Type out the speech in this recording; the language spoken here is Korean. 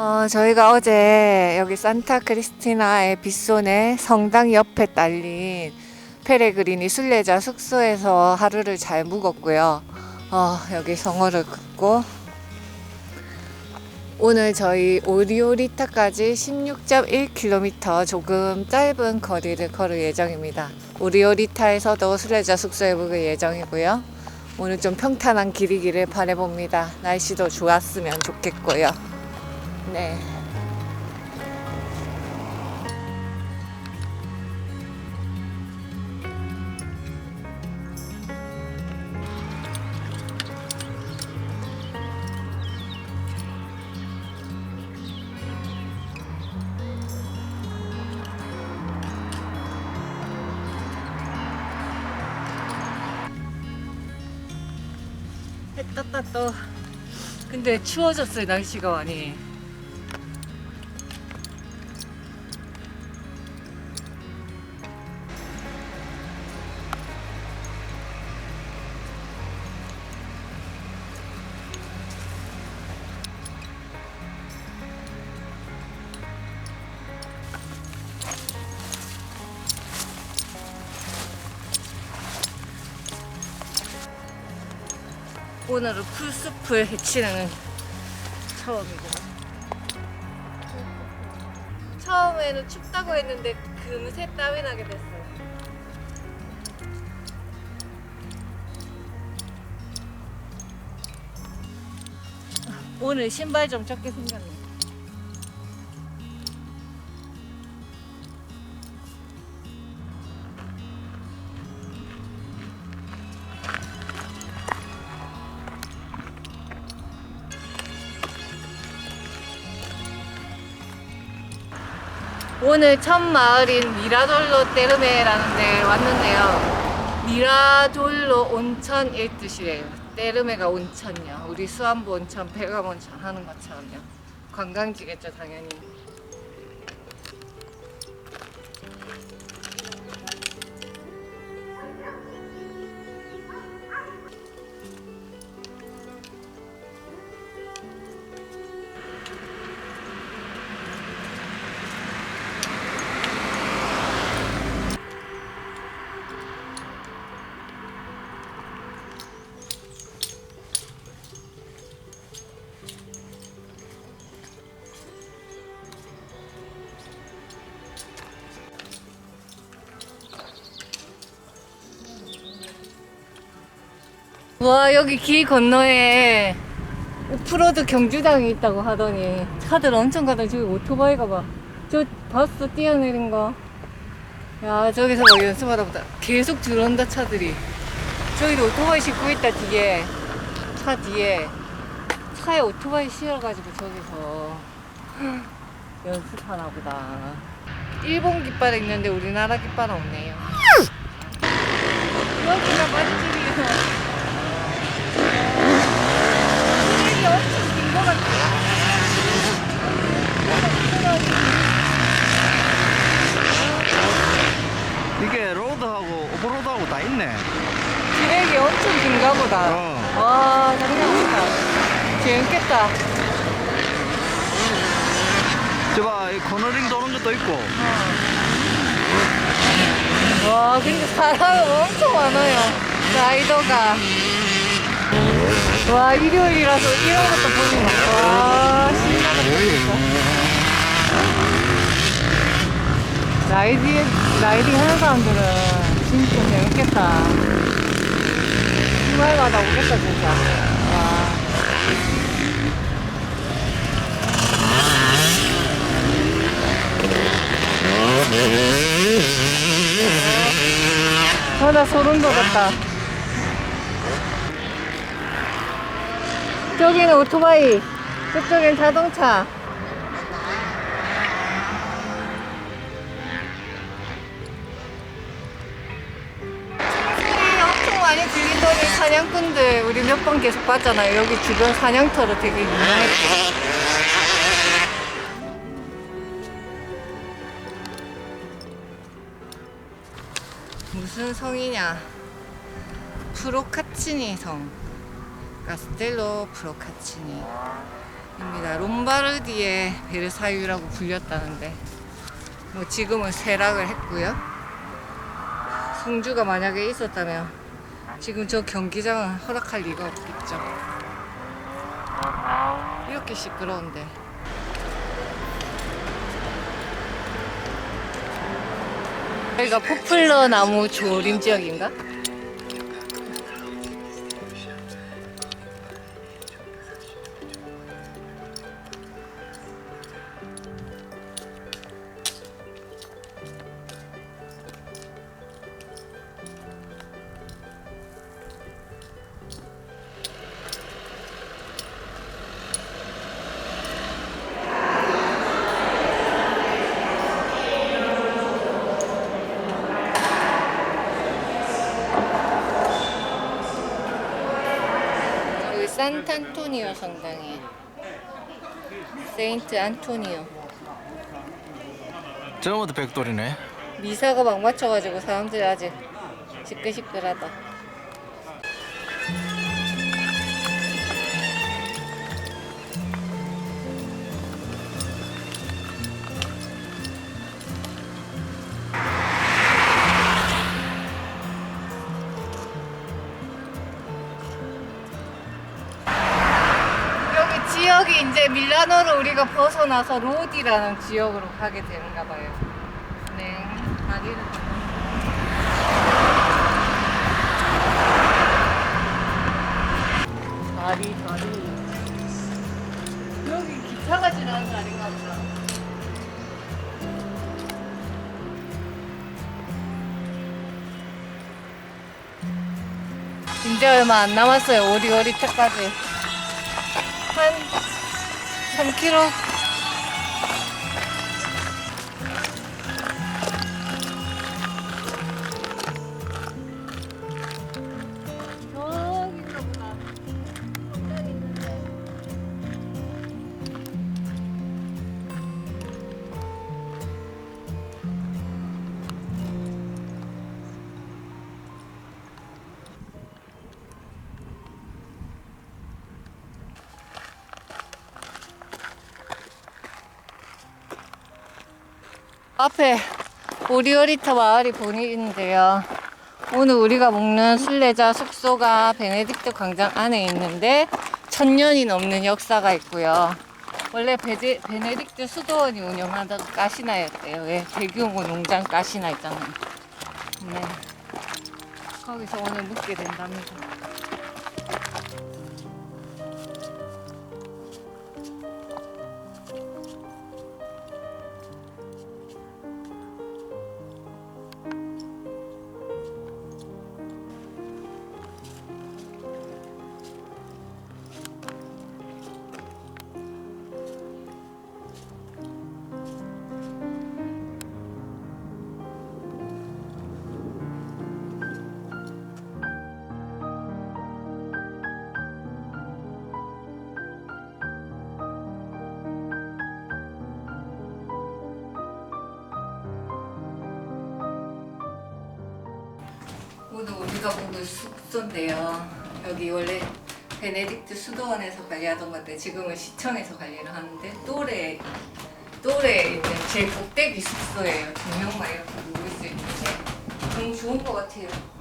어, 저희가 어제 여기 산타 크리스티나의 빗손에 성당 옆에 딸린 페레그리니 순례자 숙소에서 하루를 잘 묵었고요. 어, 여기 성어를 긋고 오늘 저희 오리오리타까지 16.1km 조금 짧은 거리를 걸을 예정입니다. 오리오리타에서도 순례자 숙소에 묵을 예정이고요. 오늘 좀 평탄한 길이기를 바라봅니다. 날씨도 좋았으면 좋겠고요. 네. 해 떴다 또. 근데 추워졌어요 날씨가 많이. 오늘은 풀숲을 헤치는 처음이고 처음에는 춥다고 했는데 금세 땀이 나게 됐어요. 오늘 신발 좀 적게 생겼네 오늘 첫 마을인 미라돌로 테르메라는 데 왔는데요. 미라돌로 온천 일 뜻이래요. 테르메가 온천이요. 우리 수안부 온천, 백암 온천 하는 것처럼요. 관광지겠죠, 당연히. 와, 여기 길 건너에 오프로드 경주장이 있다고 하더니 차들 엄청 가다 저기 오토바이가 봐. 저 봤어? 뛰어내린 거. 야, 저기서 막 연습하다 보다 계속 들어온다, 차들이. 저기도 오토바이 싣고 있다, 뒤에. 차 뒤에. 차에 오토바이 씌워가지고 저기서 연습하나 보다. 일본 깃발 있는데 우리나라 깃발은 없네요. 여기가 맛집이야. 쓰레기 엄청 긴것 같아. 이게 로드하고 오버로드하고 다 있네. 쓰레기 엄청 긴가 보다. 어. 와, 장난 아니다. 재밌겠다. 저봐, 이 코너링 도는 것도 있고. 와, 근데 사람이 엄청 많아요. 라이더가. 와, 일요일이라서 이런 것도 보는 거. 와, 신나다. 라이딩, 라이딩 하는 사람들은 진짜 재밌겠다. 주말마다 오겠다, 진짜. 와. 아, 나 소름 돋았다. 저기는 오토바이, 저쪽엔 자동차. 사냥꾼들 우리 몇 번 계속 봤잖아요. 여기 주변 사냥터로 되게 유명했고. 무슨 성이냐? 프로카치니 성. 카스텔로 프로카치니. 입니다. 롬바르디의 베르사유라고 불렸다는데 뭐 지금은 쇠락을 했고요. 성주가 만약에 있었다면 지금 저 경기장은 허락할 리가 없겠죠. 이렇게 시끄러운데. 여기가 포플러 나무 조림 지역인가? 여기 산탄토니오 성당이에요. 세인트 안토니오. 저번부터 백돌이네. 미사가 막 맞춰가지고 사람들이 아직 시끌시끌하다. 지역이 이제 밀라노를 우리가 벗어나서 로디라는 지역으로 가게 되는가 봐요. 네, 다리를 다리, 다리. 여기 기차가 지나는 다리인가 보다. 이제 얼마 안 남았어요. 오리오리트까지. 한 3km. 앞에 오리오리타 마을이 보이는데요. 오늘 우리가 묵는 순례자 숙소가 베네딕트 광장 안에 있는데 천년이 넘는 역사가 있고요. 원래 베제, 베네딕트 수도원이 운영하던 가시나였대요. 예, 대규모 농장 가시나 있잖아요. 네. 거기서 오늘 묵게 된답니다. 오늘 우리가 묵은 숙소인데요. 여기 원래 베네딕트 수도원에서 관리하던 건데 지금은 시청에서 관리를 하는데 또래 또래에 있는 제일 꼭대기 숙소예요. 두 명만 이렇게 묵을 수 있는데 너무 좋은 것 같아요.